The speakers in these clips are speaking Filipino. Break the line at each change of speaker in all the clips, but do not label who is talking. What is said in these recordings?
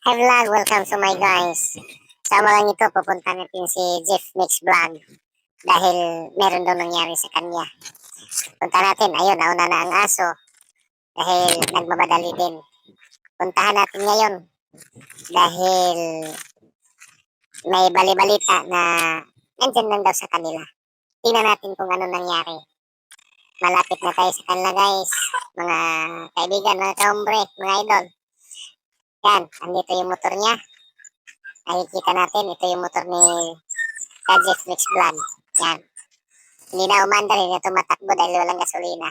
Hi vlog, welcome to my guys. Sa umagang ito, pupunta natin si Jeff Mix Vlog dahil meron daw nangyari sa kanya. Punta natin, ayun, nauna na ang aso dahil nagmamadali din. Puntahan natin ngayon dahil may balibalita na nandyan lang daw sa kanila. Tingnan natin kung ano nangyari. Malapit na tayo sa kanila guys. Mga kaibigan, mga kaombre, mga idol. Yan, andito yung motor niya. Nakikita natin, ito yung motor ni Kajef Mix Vlog. Yan. Hindi na umandar, hindi na tumatakbo dahil walang gasolina.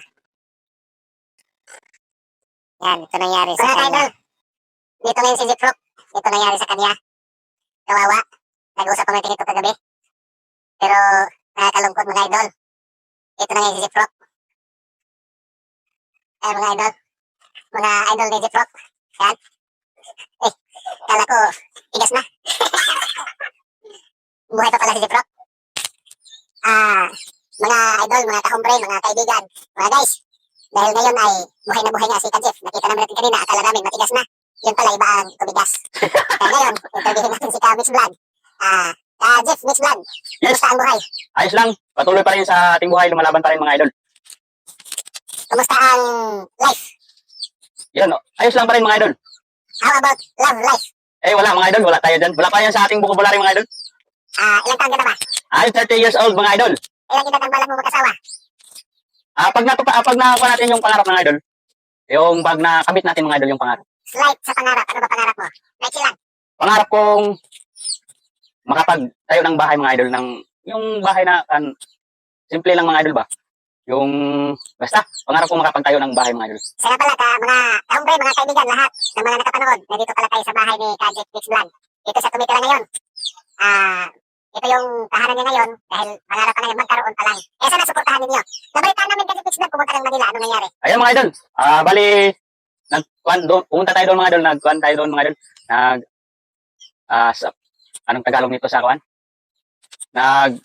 Yan, ito nangyari sa kanya. Dito ngayon si Jeep Rock. Ito nangyari sa kanya. Kawawa. Nag-usap kami ito kagabi. Pero nakakalungkot mga idol. Ito na ngayon si Jeep Rock. Ay mga idol. Mga idol ni Jeep Rock. Yan. Eh, kala ko, tigas na. Buhay pa pala si Jeep Rock. Ah, mga idol, mga kahombre, mga kaibigan, mga guys. Dahil ngayon ay buhay na buhay nga si Kajef. Nakita naman natin kanina, akala namin matigas na. Yun pala, iba ang tumigas. Kaya ngayon, interviewin natin si Ka-Mix Vlog. Ah, Ka-Jeff, Mix Vlog. Kumusta ang buhay?
Ayos lang. Patuloy pa rin sa ating buhay. Lumalaban pa rin mga idol.
Kumusta ang life?
Yan, oh. ayos lang pa rin mga idol.
How about love life?
Eh, wala mga idol. Wala tayo dyan. Wala pa yan sa ating vocabulary mga idol.
Ah, ilang taon ka na ba?
I'm 30 years old mga idol.
Ilang edad ang balak mo mag-asawa?
Ah, pag natupa, ah, pag nakuha natin yung pangarap mga idol, yung pag nakamit natin mga idol yung pangarap.
Slight sa pangarap. Ano ba pangarap mo? Night lang.
Pangarap kong makapagtayo ng bahay mga idol ng yung bahay na an, simple lang mga idol ba? Yung basta pangarap kong makapagtayo ng bahay mga idol.
Sa nga pala, ka, mga kaumbre, mga kaibigan, lahat ng mga nakapanood, nandito pala tayo sa bahay ni Kajek Mix Vlog. Dito sa tumitira ngayon. Ah, ito yung tahanan niya ngayon dahil pangarap pa na yung magkaroon pa lang. Eh, sana suportahan ninyo. Nabalitaan namin Kajek Mix Vlog, pumunta ng Manila. Ano nangyari?
Ayun mga idol. Ah, bali nagkuan doon, pumunta tayo doon mga idol, nagkuan tayo doon mga idol. Nag ah sa anong Tagalog nito sa kuan? Nag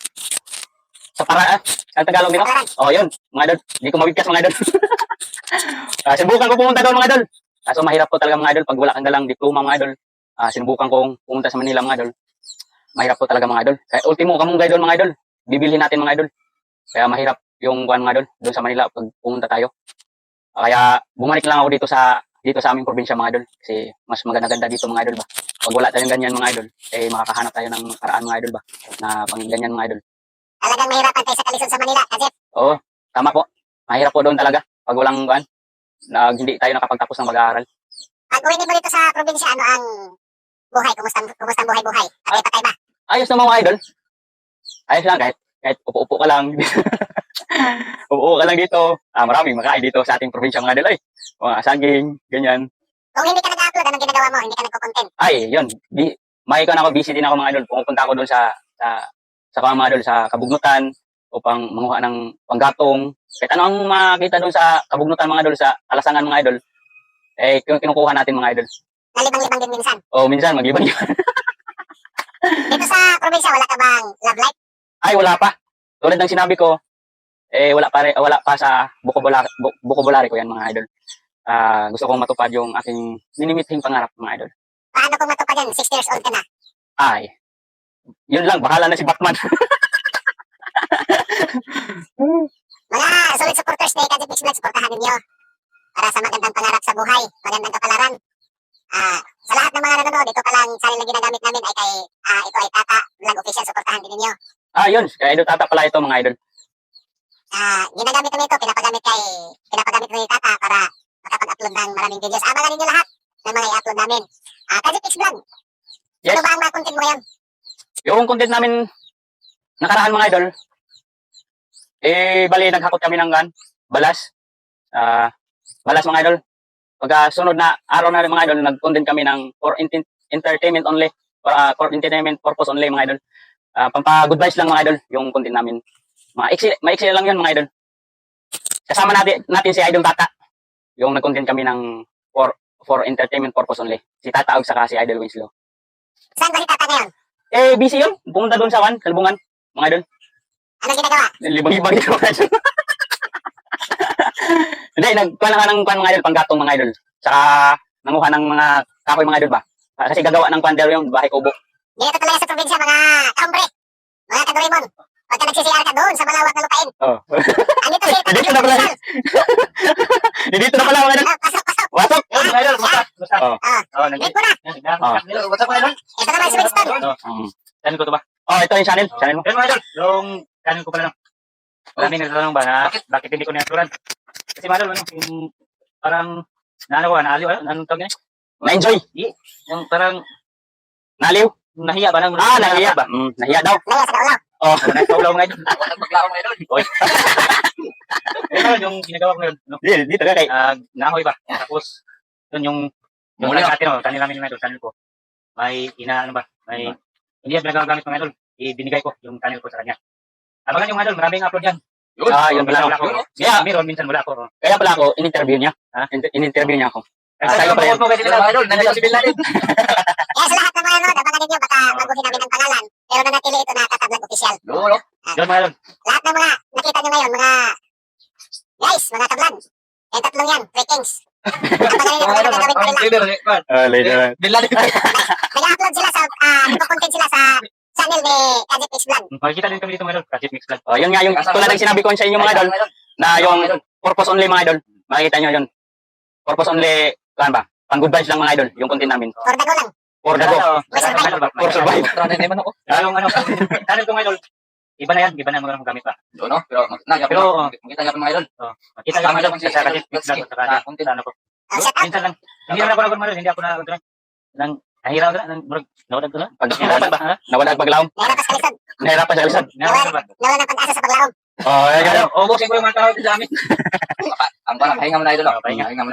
sa para ah, anong Tagalog?
Paglaran.
Oh, yun, mga idol. Hindi ko mabigkas mga idol. Ah, sinubukan ko pumunta doon mga idol. Kaso mahirap po talaga mga idol pag wala kang dalang diploma mga idol. Ah, sinubukan kong pumunta sa Manila mga idol. Mahirap po talaga mga idol. Kaya ultimo kamong idol mga idol. Bibilhin natin mga idol. Kaya mahirap yung kuan mga idol doon sa Manila pag pumunta tayo. Ah, Kaya bumalik lang ako dito sa dito sa aming probinsya mga idol kasi mas maganda-ganda dito mga idol ba. Pag wala tayong ganyan mga idol, eh makakahanap tayo ng paraan mga idol ba na pang ganyan mga idol.
Talagang mahirapan tayo sa kalisod sa Manila, Kajek.
Oo, tama po. Mahirap po doon talaga pag walang kuan. Na hindi tayo nakapagtapos ng mag-aaral.
Pag uwi mo dito sa probinsya, ano ang buhay? Kumusta, kumusta ang buhay-buhay? Patay patay ba?
Ayos naman mga idol. Ayos lang kahit kahit upo-upo ka lang. upo ka lang dito. Ah, maraming makain dito sa ating probinsya mga idol ay. Mga saging, ganyan.
Kung hindi ka nag-upload, anong ginagawa mo? Hindi ka nagko-content.
Ay, yun. Di, may ko na ako, busy din ako mga idol. Pumupunta ako doon sa, sa, sa mga idol, sa kabugnutan, upang manguha ng panggatong. Kahit ano ang makita doon sa kabugnutan mga idol, sa alasangan mga idol, eh, kin- kinukuha natin mga idol.
Nalibang-libang din minsan.
O minsan, mag-ibang
Dito sa probinsya, wala ka bang love life?
Ay, wala pa. Tulad ng sinabi ko, eh, wala pa, wala pa sa vocabulary, bu- vocabulary ko yan mga idol. Ah, gusto kong matupad yung aking minimithing pangarap mga idol.
Paano kung matupad yan? 60 years old ka na.
Ay, yun lang, bahala na si Batman.
Mga solid supporters ni Kajik Mix Vlog, supportahan ninyo para sa magandang pangarap sa buhay, magandang kapalaran. Ah, sa lahat ng mga nanonood, ito palang channel na ginagamit namin ay kay, ah, ito ay Tata Vlog Official, supportahan din ninyo.
ah, yun, kaya idol tata pala ito mga idol.
Ah, ginagamit namin ito, pinapagamit kay, pinapagamit ni Tata para makapag-upload ng maraming videos. Abangan ninyo lahat ng mga i-upload namin. Ah, Kajik Mix Vlog,
Yes.
ano ba ang mga content mo ngayon?
Yung content namin nakaraan mga idol, eh, bali, naghakot kami ng gan, balas. Ah, balas mga idol. Pagka sunod na araw na mga idol, nag-content kami ng for entertainment only, ah, for entertainment purpose only mga idol. Ah, pampa-good vibes lang mga idol, yung content namin. Maiksi, maiksi lang yun mga idol. Kasama natin, natin si Idol Tata. Yung nag-content kami ng for for entertainment purpose only. Si Tata og saka si Idol Winslow.
Saan ba si Tata ngayon?
Eh, busy yun. Pumunta doon sa Wan, Kalbungan, mga idol.
Ano ginagawa?
Libang-ibang dito mga idol. Hindi, nagkuha lang ka ng kuha mga idol, panggatong mga idol. Saka nanguha ng mga kahoy mga idol ba? Ah, Kasi gagawa ng pander yung bahay kubo.
Ganito talaga sa probinsya, mga kaumbre. Mga kadoraemon. Pagka nagsisiyar ka doon sa malawak na lupain.
Oh.
Andito si
Dito na pala. Dito na pala mga idol.
Ah, pasok, pasok.
Ayun, mga idol, kumusta?
Oh.
Ah,
Oh, nandito.
Drink mo na.
Ah.
What's up, mga idol?
Ito naman si Winston.
Oh,
Mm.
channel ko to ba?
Oh, ito yung channel. Channel mo.
Ayun, mga idol, yung channel ko pala lang. Maraming nagtatanong ba na bakit hindi ko na-naturan? Kasi mga idol, ano, yung parang, naano ko, naaliw, ano, anong tawag niya?
Na-enjoy.
Yung parang,
Naliw.
nahiya ba? Nang,
Ah, nahiya ba? Mm, nahiya daw.
Naya sa kaulaw.
Oh.
Mga idol. Paglaw mga idol. Oy. Ayun, yung ginagawa ko ngayon, no?
Dito, dito ka kay.
Ah, nahoy ba? Tapos, yun yung, yung
Muli
channel natin, oh, channel namin yung idol, channel ko. May, ina, ano ba? May, hindi yan pinagagamit mga idol. Ibinigay ko yung channel ko sa kanya. Abangan yung idol, maraming upload yan.
Ah, yun pala.
wala ako.
Yun, oh.
Minsan meron, minsan wala ako. oh.
Kaya pala ako, in-interview niya. Ha? In- In-interview niya ako. Ah,
yung
pala
nila, idol, nandito si Bin Laden.
Kaya sa lahat ng mga nanonood, abangan ninyo baka baguhin namin ang pangalan. Pero nanatili ito na katablag official.
Lolo. Yun mga idol.
Lahat ng mga nakita nyo ngayon, mga guys, mga tablag. Yung tatlong yan, three kings. Abangan ninyo kung ano gagawin pa nila.
Ah, later.
Bin Laden.
Nag-upload sila sa, ah, nagpo-content sila sa channel ni Kajip X Vlog.
Makikita din kami dito mga idol, Kajip Mix Vlog.
Oh, yun nga yung tulad ng sinabi ko sa inyo mga idol na yung purpose only mga idol. Makikita nyo yun. Purpose only, kan ba? Pang good vibes lang mga idol, yung content namin.
For dago lang.
For the go.
For survive.
For survive.
Yung ano, channel ko mga idol. Iba na yan, iba na mga gamit pa.
no? Pero na
Pero, oh,
makita niya mga idol.
makita lang mga idol sa Kajip Mix Vlog at saka sa ano ko.
Ah.
Minsan lang. Hindi naman ako nag mga idol, hindi ako na nang nahiraw na, nang murag, ko na.
Pag
Nahirapan ba? ha?
nawala ang paglaom.
Nahirapan sa kalisod.
Nahirapan sa kalisod.
Nahirapan ba?
Pag-asa sa paglaom.
Oh, ayan,
Ano,
ayan.
ubusin ko yung mga tao sa amin.
Ang parang pahinga muna idol. oh.
Pahinga.
Pahinga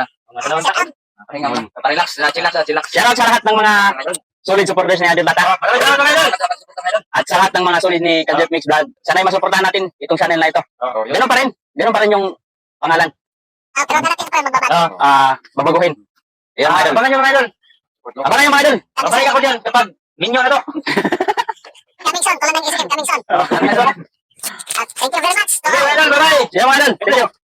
dalawang taon.
Pahinga. Relax, chillax, chillax.
Shout out sa lahat ng mga solid supporters ni Adil Bata. At sa lahat ng mga solid ni Kajep Mix Vlog. Sana ay masuportahan natin itong channel na ito.
Oh, yun.
Ganun pa rin. Ganun pa rin yung pangalan.
Ah, pero darating pa magbabago.
Ah, ah, babaguhin. Ayan mga idol.
Abangan nyo mga idol.
Abangan yung mga idol.
Babalik ako dyan kapag minyo na to.
Coming soon, tulad ng isip, coming soon.
To?
At thank you very much.
Sige mga idol, bye-bye.